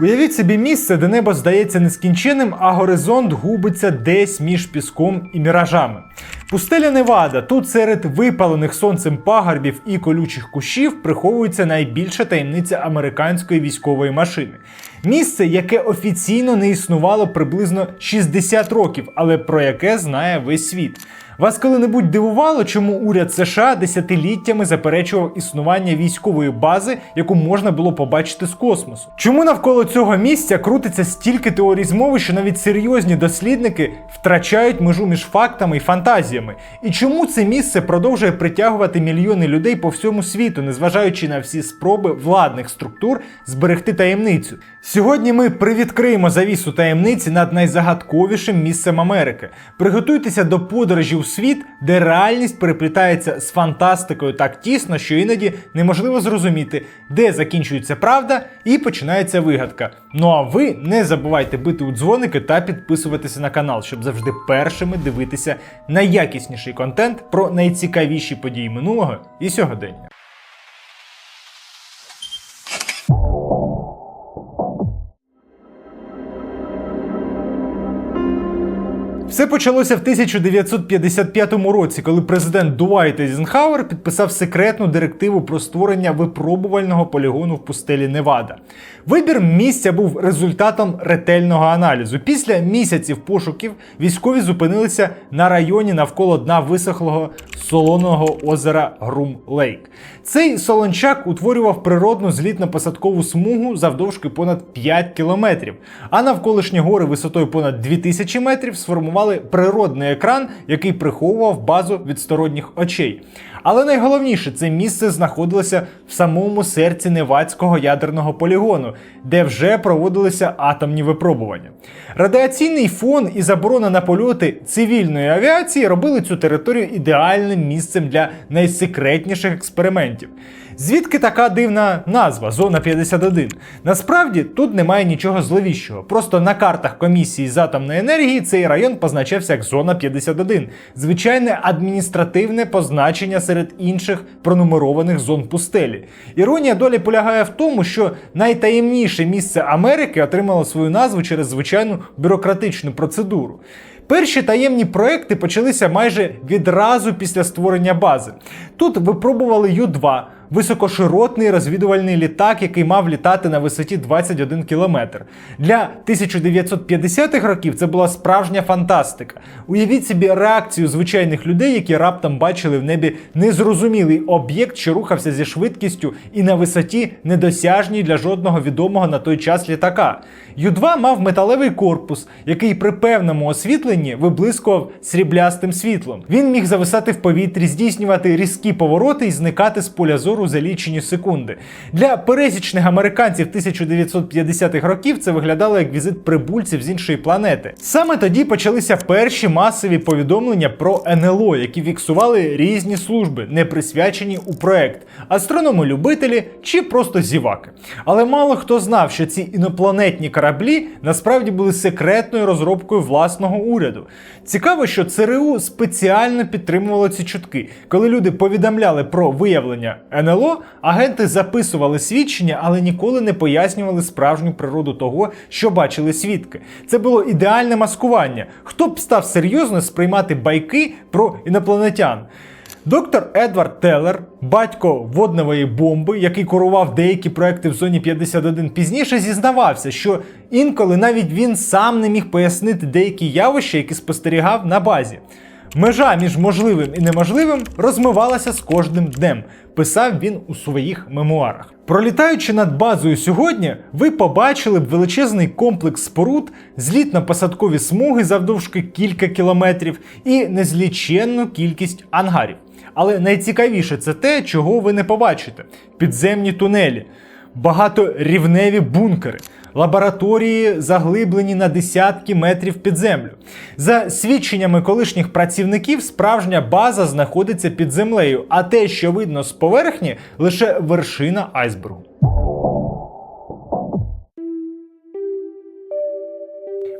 Уявіть собі місце, де небо здається нескінченним, а горизонт губиться десь між піском і міражами. Пустеля Невада. Тут серед випалених сонцем пагорбів і колючих кущів приховується найбільша таємниця американської військової машини. Місце, яке офіційно не існувало приблизно 60 років, але про яке знає весь світ. Вас коли-небудь дивувало, чому уряд США десятиліттями заперечував існування військової бази, яку можна було побачити з космосу? Чому навколо цього місця крутиться стільки теорій змови, що навіть серйозні дослідники втрачають межу між фактами і фантазіями? І чому це місце продовжує притягувати мільйони людей по всьому світу, незважаючи на всі спроби владних структур зберегти таємницю? Сьогодні ми привідкриємо завісу таємниці над найзагадковішим місцем Америки. Приготуйтеся до подорожі у світ, де реальність переплітається з фантастикою так тісно, що іноді неможливо зрозуміти, де закінчується правда і починається вигадка. Ну а ви не забувайте бити у дзвоники та підписуватися на канал, щоб завжди першими дивитися найякісніший контент про найцікавіші події минулого і сьогодення. Все почалося в 1955 році, коли президент Дуайт Ейзенхауер підписав секретну директиву про створення випробувального полігону в пустелі Невада. Вибір місця був результатом ретельного аналізу. Після місяців пошуків військові зупинилися на районі навколо дна висохлого солоного озера Грум Лейк. Цей солончак утворював природну злітно-посадкову смугу завдовжки понад 5 кілометрів, а навколишні гори висотою понад 2000 метрів сформували природний екран, який приховував базу від сторонніх очей. Але найголовніше, це місце знаходилося в самому серці Невадського ядерного полігону, де вже проводилися атомні випробування. Радіаційний фон і заборона на польоти цивільної авіації робили цю територію ідеальним місцем для найсекретніших експериментів. Звідки така дивна назва Зона 51? Насправді тут немає нічого зловіщого. Просто на картах комісії з атомної енергії цей район позначався як Зона 51, звичайне адміністративне позначення серед інших пронумерованих зон пустелі. Іронія долі полягає в тому, що найтаємніше місце Америки отримало свою назву через звичайну бюрократичну процедуру. Перші таємні проекти почалися майже відразу після створення бази. Тут випробували Ю-2, високоширотний розвідувальний літак, який мав літати на висоті 21 кілометр. Для 1950-х років це була справжня фантастика. Уявіть собі реакцію звичайних людей, які раптом бачили в небі незрозумілий об'єкт, що рухався зі швидкістю і на висоті недосяжній для жодного відомого на той час літака. Ю-2 мав металевий корпус, який при певному освітленні виблискував сріблястим світлом. Він міг зависати в повітрі, здійснювати різкі повороти і зникати з поля зору за лічені секунди. Для пересічних американців 1950-х років це виглядало як візит прибульців з іншої планети. Саме тоді почалися перші масові повідомлення про НЛО, які фіксували різні служби, не присвячені у проект, астрономи-любителі чи просто зіваки. Але мало хто знав, що ці інопланетні кораблі насправді були секретною розробкою власного уряду. Цікаво, що ЦРУ спеціально підтримувало ці чутки. Коли люди повідомляли про виявлення НЛО, агенти записували свідчення, але ніколи не пояснювали справжню природу того, що бачили свідки. Це було ідеальне маскування. Хто б став серйозно сприймати байки про інопланетян? Доктор Едвард Теллер, батько водневої бомби, який курував деякі проекти в зоні 51, пізніше зізнавався, що інколи навіть він сам не міг пояснити деякі явища, які спостерігав на базі. Межа між можливим і неможливим розмивалася з кожним днем, писав він у своїх мемуарах. Пролітаючи над базою сьогодні, ви побачили б величезний комплекс споруд, злітно-посадкові смуги завдовжки кілька кілометрів і незліченну кількість ангарів. Але найцікавіше це те, чого ви не побачите: підземні тунелі, багаторівневі бункери, лабораторії заглиблені на десятки метрів під землю. За свідченнями колишніх працівників, справжня база знаходиться під землею, а те, що видно з поверхні, лише вершина айсбергу.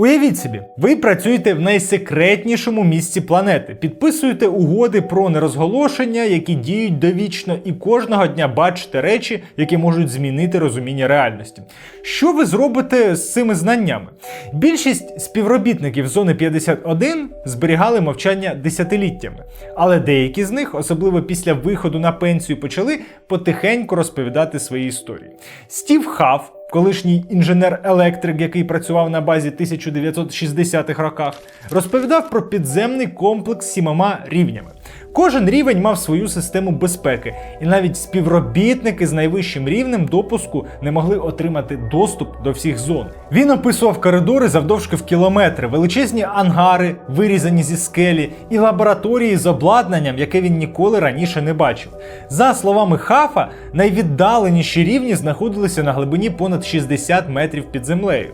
Уявіть собі, ви працюєте в найсекретнішому місці планети, підписуєте угоди про нерозголошення, які діють довічно, і кожного дня бачите речі, які можуть змінити розуміння реальності. Що ви зробите з цими знаннями? Більшість співробітників зони 51 зберігали мовчання десятиліттями, але деякі з них, особливо після виходу на пенсію, почали потихеньку розповідати свої історії. Стів Хав. Колишній інженер-електрик, який працював на базі 1960-х роках, розповідав про підземний комплекс сімома рівнями. Кожен рівень мав свою систему безпеки, і навіть співробітники з найвищим рівнем допуску не могли отримати доступ до всіх зон. Він описував коридори завдовжки в кілометри, величезні ангари, вирізані зі скелі, і лабораторії з обладнанням, яке він ніколи раніше не бачив. За словами Хафа, найвіддаленіші рівні знаходилися на глибині понад 60 метрів під землею.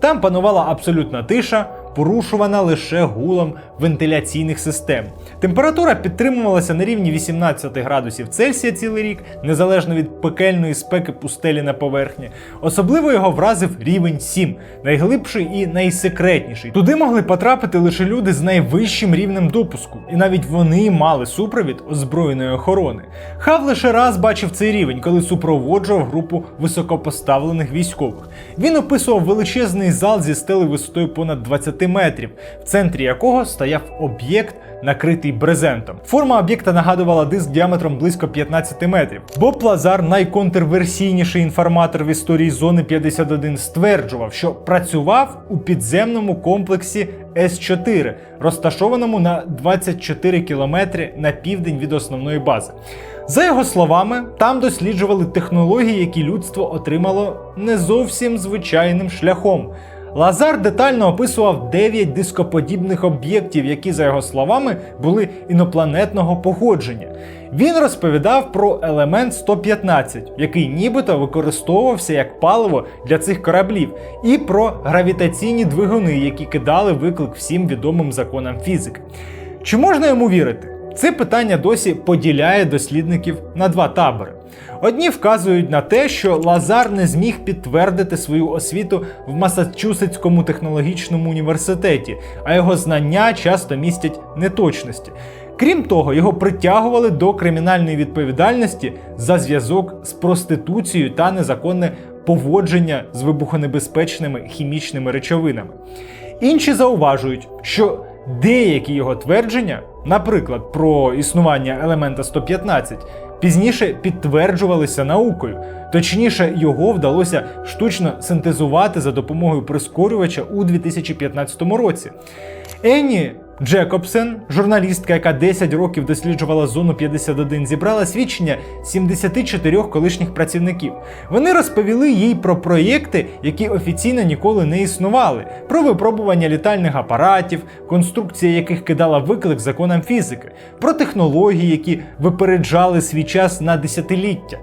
Там панувала абсолютна тиша порушувана лише гулом вентиляційних систем. Температура підтримувалася на рівні 18 градусів Цельсія цілий рік, незалежно від пекельної спеки пустелі на поверхні. Особливо його вразив рівень 7, найглибший і найсекретніший. Туди могли потрапити лише люди з найвищим рівнем допуску, і навіть вони мали супровід озброєної охорони. Хав лише раз бачив цей рівень, коли супроводжував групу високопоставлених військових. Він описував величезний зал зі стели висотою понад 20 метрів, в центрі якого стояв об'єкт, накритий брезентом. Форма об'єкта нагадувала диск діаметром близько 15 метрів. Боб Лазар, найконтроверсійніший інформатор в історії зони 51, стверджував, що працював у підземному комплексі С4, розташованому на 24 кілометри на південь від основної бази. За його словами, там досліджували технології, які людство отримало не зовсім звичайним шляхом. Лазар детально описував 9 дископодібних об'єктів, які, за його словами, були інопланетного походження. Він розповідав про елемент 115, який нібито використовувався як паливо для цих кораблів, і про гравітаційні двигуни, які кидали виклик всім відомим законам фізики. Чи можна йому вірити? Це питання досі поділяє дослідників на два табори. Одні вказують на те, що Лазар не зміг підтвердити свою освіту в Масачусетському технологічному університеті, а його знання часто містять неточності. Крім того, його притягували до кримінальної відповідальності за зв'язок з проституцією та незаконне поводження з вибухонебезпечними хімічними речовинами. Інші зауважують, що деякі його твердження, наприклад, про існування елемента 115, пізніше підтверджувалися наукою. Точніше, його вдалося штучно синтезувати за допомогою прискорювача у 2015 році. Енні Джекобсен, журналістка, яка 10 років досліджувала зону 51, зібрала свідчення 74 колишніх працівників. Вони розповіли їй про проєкти, які офіційно ніколи не існували, про випробування літальних апаратів, конструкція яких кидала виклик законам фізики, про технології, які випереджали свій час на десятиліття.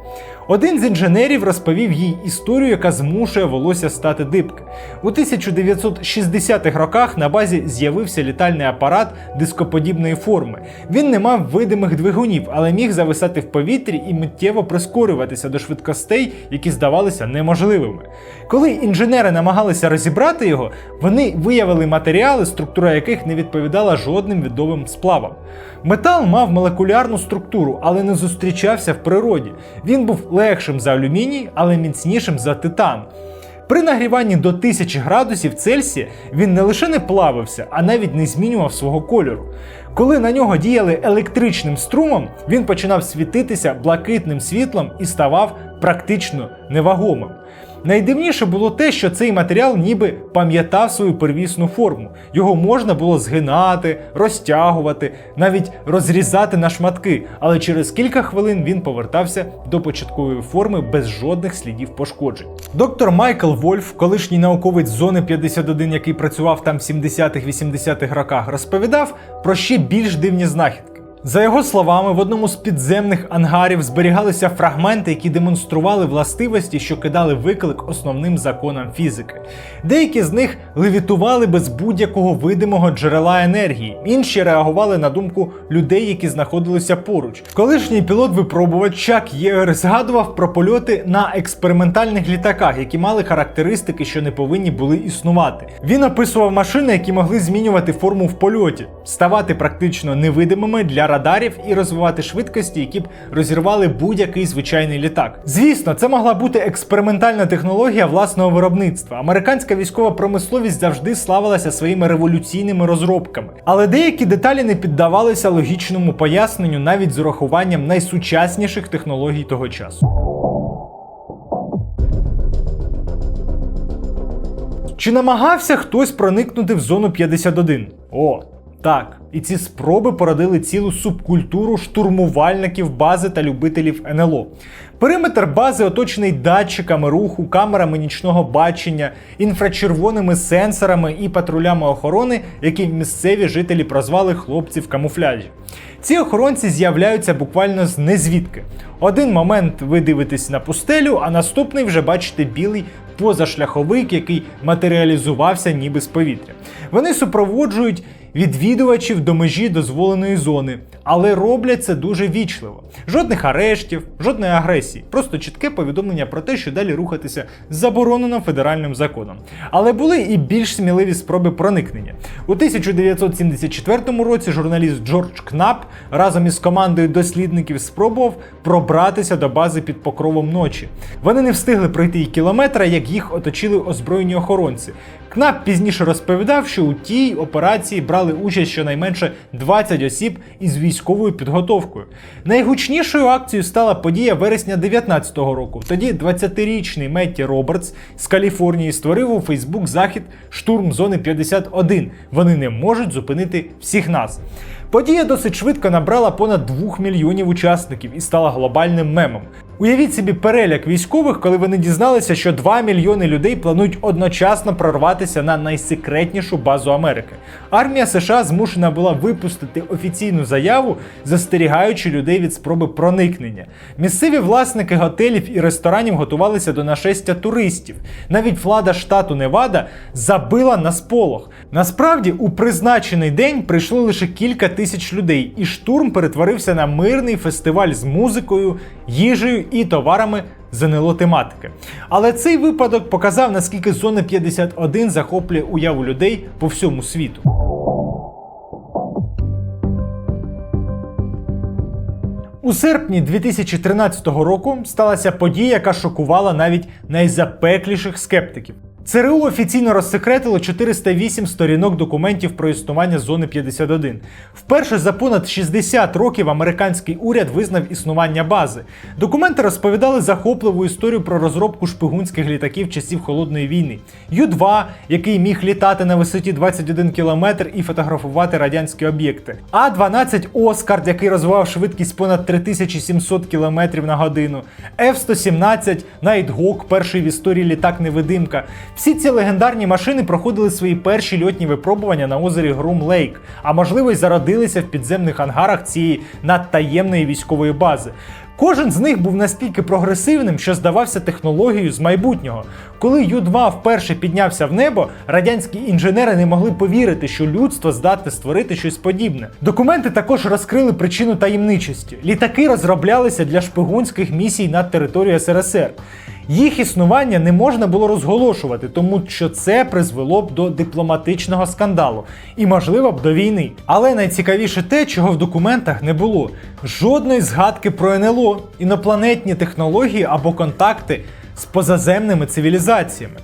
Один з інженерів розповів їй історію, яка змушує волосся стати дибки. У 1960-х роках на базі з'явився літальний апарат дископодібної форми. Він не мав видимих двигунів, але міг зависати в повітрі і миттєво прискорюватися до швидкостей, які здавалися неможливими. Коли інженери намагалися розібрати його, вони виявили матеріали, структура яких не відповідала жодним відомим сплавам. Метал мав молекулярну структуру, але не зустрічався в природі. Він був легшим за алюміній, але міцнішим за титан. При нагріванні до 1000 градусів Цельсія він не лише не плавився, а навіть не змінював свого кольору. Коли на нього діяли електричним струмом, він починав світитися блакитним світлом і ставав практично невагомим. Найдивніше було те, що цей матеріал ніби пам'ятав свою первісну форму. Його можна було згинати, розтягувати, навіть розрізати на шматки, але через кілька хвилин він повертався до початкової форми без жодних слідів пошкоджень. Доктор Майкл Вольф, колишній науковець зони 51, який працював там в 70-х-80-х роках, розповідав про ще більш дивні знахідки. За його словами, в одному з підземних ангарів зберігалися фрагменти, які демонстрували властивості, що кидали виклик основним законам фізики. Деякі з них левітували без будь-якого видимого джерела енергії, інші реагували на думку людей, які знаходилися поруч. Колишній пілот-випробувач Чак Єгер згадував про польоти на експериментальних літаках, які мали характеристики, що не повинні були існувати. Він описував машини, які могли змінювати форму в польоті, ставати практично невидимими для радарів і розвивати швидкості, які б розірвали будь-який звичайний літак. Звісно, це могла бути експериментальна технологія власного виробництва. Американська військова промисловість завжди славилася своїми революційними розробками, але деякі деталі не піддавалися логічному поясненню навіть з урахуванням найсучасніших технологій того часу. Чи намагався хтось проникнути в зону 51? О, так. І ці спроби породили цілу субкультуру штурмувальників бази та любителів НЛО. Периметр бази оточений датчиками руху, камерами нічного бачення, інфрачервоними сенсорами і патрулями охорони, які місцеві жителі прозвали хлопці в камуфляжі. Ці охоронці з'являються буквально з незвідки. Один момент ви дивитесь на пустелю, а наступний вже бачите білий позашляховик, який матеріалізувався ніби з повітря. Вони супроводжують відвідувачів до межі дозволеної зони, але роблять це дуже вічливо. Жодних арештів, жодної агресії, просто чітке повідомлення про те, що далі рухатися заборонено федеральним законом. Але були і більш сміливі спроби проникнення. У 1974 році журналіст Джордж Кнап разом із командою дослідників спробував пробратися до бази під покровом ночі. Вони не встигли пройти і кілометра, як їх оточили озброєні охоронці. Кнап пізніше розповідав, що у тій операції брали участь щонайменше 20 осіб із військовою підготовкою. Найгучнішою акцією стала подія вересня 2019 року. Тоді 20-річний Метті Робертс з Каліфорнії створив у Фейсбук захід штурм зони 51. Вони не можуть зупинити всіх нас. Подія досить швидко набрала понад 2 мільйонів учасників і стала глобальним мемом. Уявіть собі переляк військових, коли вони дізналися, що 2 мільйони людей планують одночасно прорватися на найсекретнішу базу Америки. Армія США змушена була випустити офіційну заяву, застерігаючи людей від спроби проникнення. Місцеві власники готелів і ресторанів готувалися до нашестя туристів. Навіть влада штату Невада забила на сполох. Насправді, у призначений день прийшло лише кілька тисяч людей, і штурм перетворився на мирний фестиваль з музикою, їжею і товарами ЗНЛО тематики. Але цей випадок показав, наскільки зона 51 захоплює уяву людей по всьому світу. У серпні 2013 року сталася подія, яка шокувала навіть найзапекліших скептиків. ЦРУ офіційно розсекретило 408 сторінок документів про існування зони 51. Вперше за понад 60 років американський уряд визнав існування бази. Документи розповідали захопливу історію про розробку шпигунських літаків часів холодної війни. Ю-2, який міг літати на висоті 21 км і фотографувати радянські об'єкти. А-12 Оскард, який розвивав швидкість понад 3700 км на годину. F-117 Найтгок, перший в історії літак-невидимка. Всі ці легендарні машини проходили свої перші льотні випробування на озері Грум Лейк, а можливо й зародилися в підземних ангарах цієї надтаємної військової бази. Кожен з них був настільки прогресивним, що здавався технологією з майбутнього. Коли Ю-2 вперше піднявся в небо, радянські інженери не могли повірити, що людство здатне створити щось подібне. Документи також розкрили причину таємничості. Літаки розроблялися для шпигунських місій над територією СРСР. Їх існування не можна було розголошувати, тому що це призвело б до дипломатичного скандалу і, можливо, б до війни. Але найцікавіше те, чого в документах не було: жодної згадки про НЛО, інопланетні технології або контакти з позаземними цивілізаціями.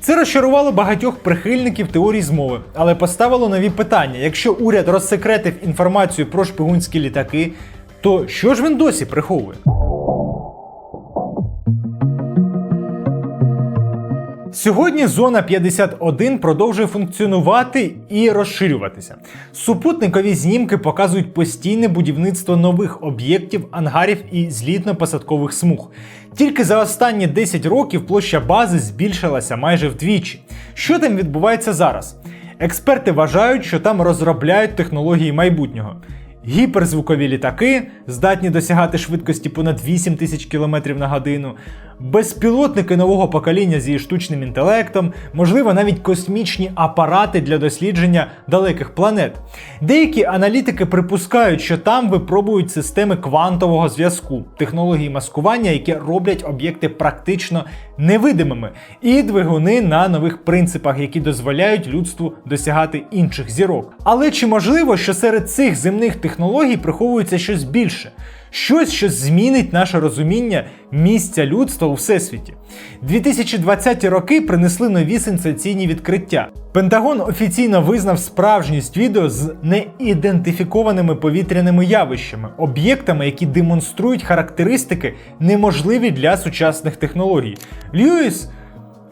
Це розчарувало багатьох прихильників теорії змови, але поставило нові питання: якщо уряд розсекретив інформацію про шпигунські літаки, то що ж він досі приховує? Сьогодні зона 51 продовжує функціонувати і розширюватися. Супутникові знімки показують постійне будівництво нових об'єктів, ангарів і злітно-посадкових смуг. Тільки за останні 10 років площа бази збільшилася майже вдвічі. Що там відбувається зараз? Експерти вважають, що там розробляють технології майбутнього. Гіперзвукові літаки, здатні досягати швидкості понад 8 тисяч км на годину, безпілотники нового покоління зі штучним інтелектом, можливо, навіть космічні апарати для дослідження далеких планет. Деякі аналітики припускають, що там випробують системи квантового зв'язку, технології маскування, які роблять об'єкти практично невидимими, і двигуни на нових принципах, які дозволяють людству досягати інших зірок. Але чи можливо, що серед цих земних технологій приховується щось більше? Щось, що змінить наше розуміння місця людства у всесвіті. 2020 роки принесли нові сенсаційні відкриття. Пентагон офіційно визнав справжність відео з неідентифікованими повітряними явищами, об'єктами, які демонструють характеристики, неможливі для сучасних технологій. Льюіс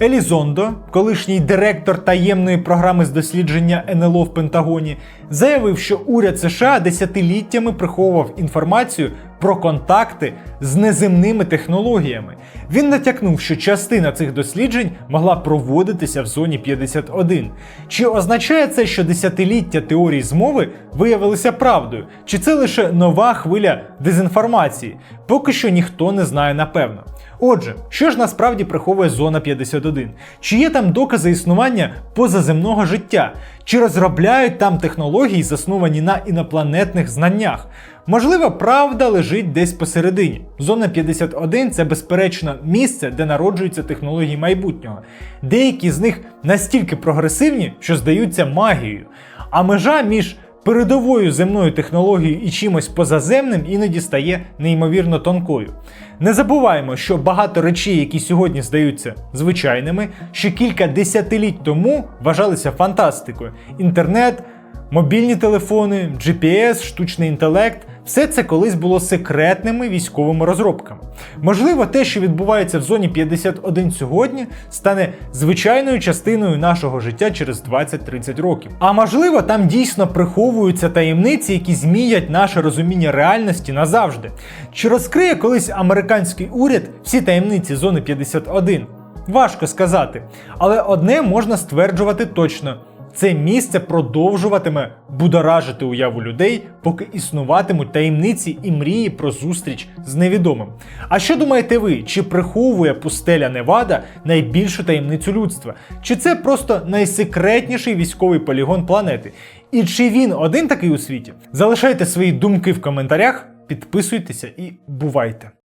Елізондо, колишній директор таємної програми з дослідження НЛО в Пентагоні, заявив, що уряд США десятиліттями приховував інформацію про контакти з неземними технологіями. Він натякнув, що частина цих досліджень могла проводитися в зоні 51. Чи означає це, що десятиліття теорій змови виявилися правдою? Чи це лише нова хвиля дезінформації? Поки що ніхто не знає напевно. Отже, що ж насправді приховує зона 51? Чи є там докази існування позаземного життя? Чи розробляють там технології, засновані на інопланетних знаннях? Можливо, правда лежить десь посередині. Зона 51 це безперечно місце, де народжуються технології майбутнього. Деякі з них настільки прогресивні, що здаються магією. А межа між передовою земною технологією і чимось позаземним іноді стає неймовірно тонкою. Не забуваємо, що багато речей, які сьогодні здаються звичайними, ще кілька десятиліть тому вважалися фантастикою. Інтернет, мобільні телефони, GPS, штучний інтелект. Все це колись було секретними військовими розробками. Можливо, те, що відбувається в зоні 51 сьогодні, стане звичайною частиною нашого життя через 20-30 років. А можливо, там дійсно приховуються таємниці, які змінять наше розуміння реальності назавжди. Чи розкриє колись американський уряд всі таємниці зони 51? Важко сказати. Але одне можна стверджувати точно. Це місце продовжуватиме будоражити уяву людей, поки існуватимуть таємниці і мрії про зустріч з невідомим. А що думаєте ви? Чи приховує пустеля Невада найбільшу таємницю людства? Чи це просто найсекретніший військовий полігон планети? І чи він один такий у світі? Залишайте свої думки в коментарях, підписуйтеся і бувайте!